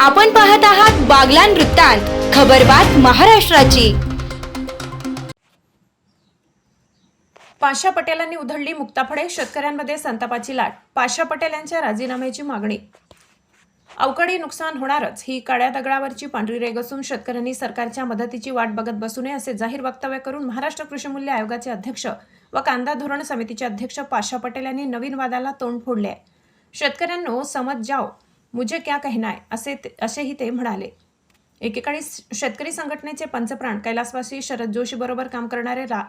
आपण पाहत आहात बागलान वृत्तांत खबरबात महाराष्ट्राची. पाशा पटेलांनी उधळली मुक्ताफळे शेतकऱ्यांमध्ये संतापाची लाट पाशा पटेल यांच्या राजीनाम्याची मागणी. अवकाळी नुकसान होणारच ही काळ्या दगडावरची पांढरी रेग असून शेतकऱ्यांनी सरकारच्या मदतीची वाट बघत बसू नये असे जाहीर वक्तव्य करून महाराष्ट्र कृषी मूल्य आयोगाचे अध्यक्ष व कांदा धोरण समितीचे अध्यक्ष पाशा पटेल यांनी नवीन वादाला तोंड फोडले आहे. शेतकऱ्यांनो समज जाओ. मुझे क्या कहना असे ते- असेही ते म्हणाले. एकेकाळी शेतकरी संघटनेचे पंचप्राण कैलासवासी शरद जोशी बरोबर काम करणारे रा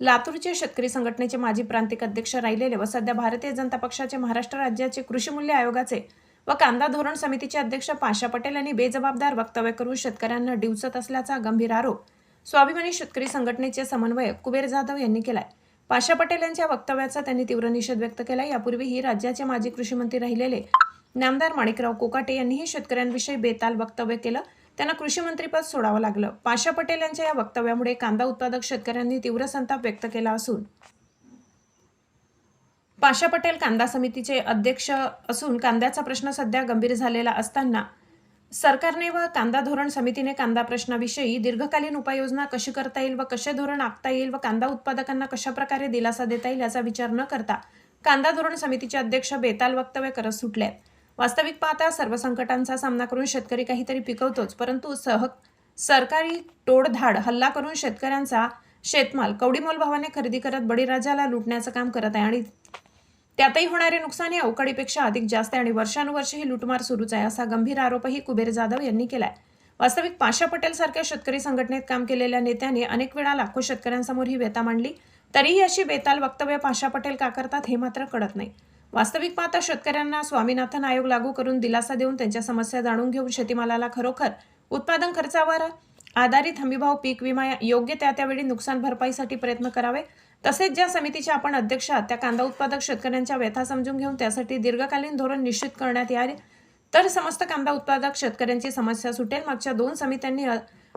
लातूरचे शेतकरी संघटनेचे माजी प्रांतिक अध्यक्ष राहिलेले व सध्या भारतीय जनता पक्षाचे महाराष्ट्र राज्याचे कृषी मूल्य आयोगाचे व कांदा धोरण समितीचे अध्यक्ष पाशा पटेल यांनी बेजबाबदार वक्तव्य करून शेतकऱ्यांना डिवचत असल्याचा गंभीर आरोप स्वाभिमानी शेतकरी संघटनेचे समन्वयक कुबेर जाधव यांनी केलाय. पाशा पटेल यांच्या वक्तव्याचा त्यांनी तीव्र निषेध व्यक्त केला यापूर्वीही राज्याचे माजी कृषी मंत्री राहिलेले नामदार माणिकराव कोकाटे यांनीही शेतकऱ्यांविषयी बेताल वक्तव्य केलं त्यांना कृषी मंत्रीपद सोडावं लागलं पाशा पटेल यांच्या या वक्तव्यामुळे कांदा उत्पादक शेतकऱ्यांनी तीव्र संताप व्यक्त केला असून पाशा पटेल कांदा समितीचे अध्यक्ष असून कांद्याचा प्रश्न सध्या गंभीर झालेला असताना सरकारने व कांदा धोरण समितीने कांदा प्रश्नाविषयी दीर्घकालीन उपाययोजना कशी करता येईल व कसे धोरण आखता येईल व कांदा उत्पादकांना कशा प्रकारे दिलासा देता येईल याचा विचार न करता कांदा धोरण समितीचे अध्यक्ष बेताल वक्तव्य करत सुटले आहेत. वास्तविक पाहता सर्व संकटांचा सामना करून शेतकरी काहीतरी पिकवतोच परंतु सह सरकारी टोडधाड हल्ला करून शेतकऱ्यांचा शेतमाल कवडीमोल भावाने खरेदी करत बळीराजाला लुटण्याचं काम करत आहे आणि त्यातही होणारे नुकसान हे अवकाळीपेक्षा अधिक जास्त आहे आणि वर्षानुवर्षे ही लुटमार सुरूच आहे असा गंभीर आरोपही कुबेर जाधव यांनी केलाय. वास्तविक पाशा पटेल सारख्या शेतकरी संघटनेत काम केलेल्या नेत्याने अनेक वेळा लाखो शेतकऱ्यांसमोर ही व्यथा मांडली तरीही अशी बेताल वक्तव्य पाशा पटेल का करतात हे मात्र कळत नाही. वास्तविक पाहता शेतकऱ्यांना स्वामीनाथन आयोग लागू करून दिलासा देऊन त्यांच्या समस्या जाणून घेऊन शेतीमालाला खरोखर उत्पादन खर्चावर आधारित हमीभाव पीक विमा योग्य त्या त्यावेळी नुकसान भरपाईसाठी प्रयत्न करावे. तसेच ज्या समितीचे आपण अध्यक्ष आहात त्या कांदा उत्पादक शेतकऱ्यांच्या व्यथा समजून घेऊन त्यासाठी दीर्घकालीन धोरण निश्चित करण्यात यावे तर समस्त कांदा उत्पादक शेतकऱ्यांची समस्या सुटेल. मागच्या दोन समित्यांनी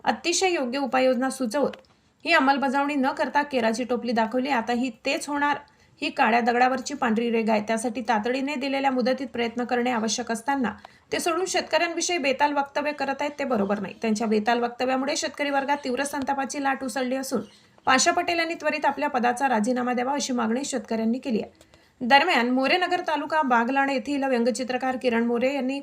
अतिशय योग्य उपाययोजना सुचवत ही अंमलबजावणी न करता केराची टोपली दाखवली. आता ही तेच होणार ही काळ्या दगडावरची पांढरी रेग आहे. त्यासाठी तातडीने दिलेल्या मुदतीत प्रयत्न करणे आवश्यक असताना ते सोडून शेतकऱ्यांविषयी बेताल वक्तव्य करत आहेत ते बरोबर नाही. त्यांच्या बेताल वक्तव्यामुळे शेतकरी वर्गात तीव्र संतापाची लाट उसळली असून पाशा पटेल यांनी त्वरित आपल्या पदाचा राजीनामा द्यावा अशी मागणी शेतकऱ्यांनी केली आहे. दरम्यान मोरेनगर तालुका बागलाण येथील व्यंगचित्रकार किरण मोरे यांनी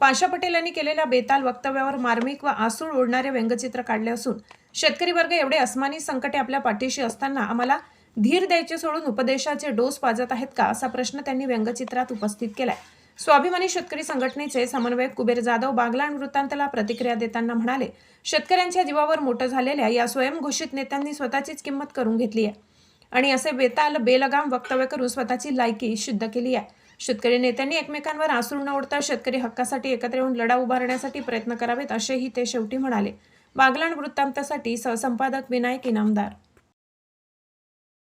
पाशा पटेल यांनी केलेल्या बेताल वक्तव्यावर मार्मिक व आसूळ ओढणारे व्यंगचित्र काढले असून शेतकरी वर्ग एवढे अस्मानी संकटे आपल्या पाठीशी असताना आम्हाला धीर द्यायचे सोडून उपदेशाचे डोस पाजत आहेत का असा प्रश्न त्यांनी व्यंगचित्रात उपस्थित केलाय. स्वाभिमानी शेतकरी संघटनेचे समन्वयक कुबेर जाधव बागलाण वृत्तांतला प्रतिक्रिया देताना म्हणाले शेतकऱ्यांच्या जीवावर मोठं झालेल्या या स्वयंघोषित नेत्यांनी स्वतःचीच किंमत करून घेतली आहे. आणि असे बेताल बेलगाम वक्तव्य करून स्वतःची लायकी सिद्ध केली आहे. शेतकरी नेत्यांनी एकमेकांवर आसरू न ओढता शेतकरी हक्कासाठी एकत्र येऊन लढा उभारण्यासाठी प्रयत्न करावेत असेही ते शेवटी म्हणाले. बागलाण वृत्तांतासाठी सहसंपादक विनायक इनामदार